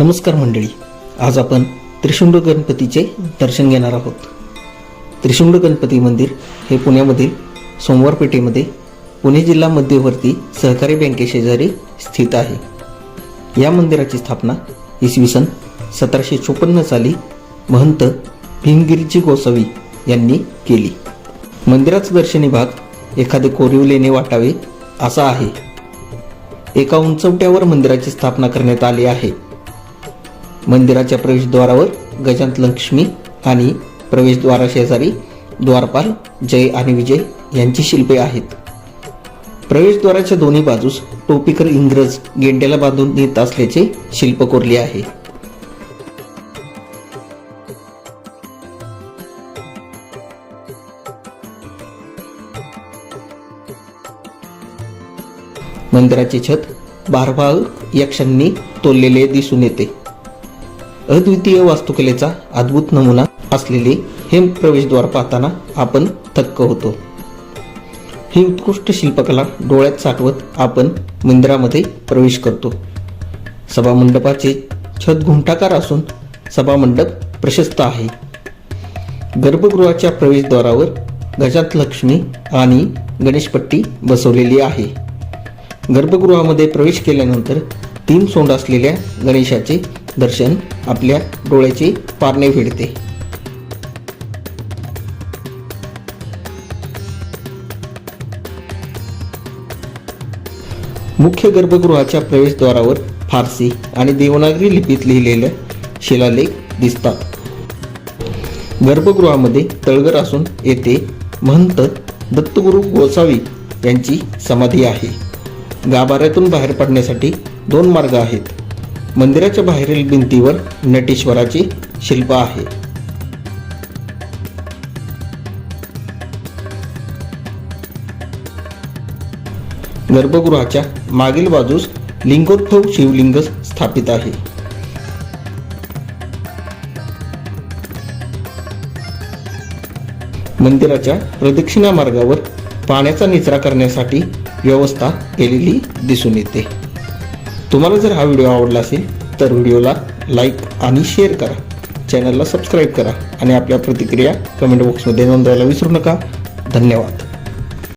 नमस्कार मंडळी. आज आपण त्रिशुंड गणपतीचे दर्शन घेणार आहोत. त्रिशुंड गणपती मंदिर हे पुण्यामधील सोमवार पेठेमध्ये पुणे जिल्हा मध्यवर्ती सहकारी बँकेशेजारी स्थित आहे. या मंदिराची स्थापना इसवी सन सतराशे चोपन्न साली महंत भीमगिरीजी गोसावी यांनी केली. मंदिराचा दर्शनी भाग एखादे कोरिवलेने वाटावे असा आहे. एका उंचवट्यावर मंदिराची स्थापना करण्यात आली आहे. मंदिराच्या प्रवेशद्वारावर गजांत लक्ष्मी आणि प्रवेशद्वारा शेजारी द्वारपाल जय आणि विजय यांची शिल्पे आहेत. प्रवेशद्वाराच्या दोन्ही बाजूस टोपीकर इंग्रज गेंड्याला बांधून नेत असल्याचे शिल्प कोरले आहे. मंदिराचे छत बारभाग यक्षांनी तोललेले दिसून येते. अद्वितीय वास्तुकलेचा अद्भुत नमुना असलेले हे प्रवेशद्वार पाहताना आपण थक्क होतो. ही उत्कृष्ट शिल्पकला डोळ्यात साठवत आपण मंदिरामध्ये प्रवेश करतो. सभामंडपाचे छत घुमटाकार असून सभामंडप प्रशस्त आहे. गर्भगृहाच्या प्रवेशद्वारावर गजात लक्ष्मी आणि गणेशपट्टी बसवलेली आहे. गर्भगृहामध्ये प्रवेश केल्यानंतर तीन सोंड असलेल्या गणेशाचे दर्शन आपल्या डोळ्याचे पारणे फेडते. मुख्य गर्भगृहाच्या प्रवेशद्वारावर फारसी आणि देवनागरी लिपीत लिहिलेले शिलालेख दिसतात. गर्भगृहामध्ये तळघर असून येथे महंत दत्तगुरू गोसावी यांची समाधी आहे. गाभाऱ्यातून बाहेर पडण्यासाठी दोन मार्ग आहेत. मंदिराच्या बाहेरील भिंतीवर नटेश्वराची शिल्प आहे. गर्भगृहाच्या मागील बाजूस लिंगोद्भव शिवलिंग स्थापित आहे. मंदिराच्या प्रदक्षिणा मार्गावर पाण्याचा निचरा करण्यासाठी व्यवस्था केलेली दिसून येते. तुम्हाला जर हा व्हिडिओ आवडला असेल तर व्हिडिओला लाईक आणि शेअर करा. चॅनलला सबस्क्राईब करा आणि आपल्या प्रतिक्रिया कमेंट बॉक्समध्ये नोंदवायला विसरू नका. धन्यवाद.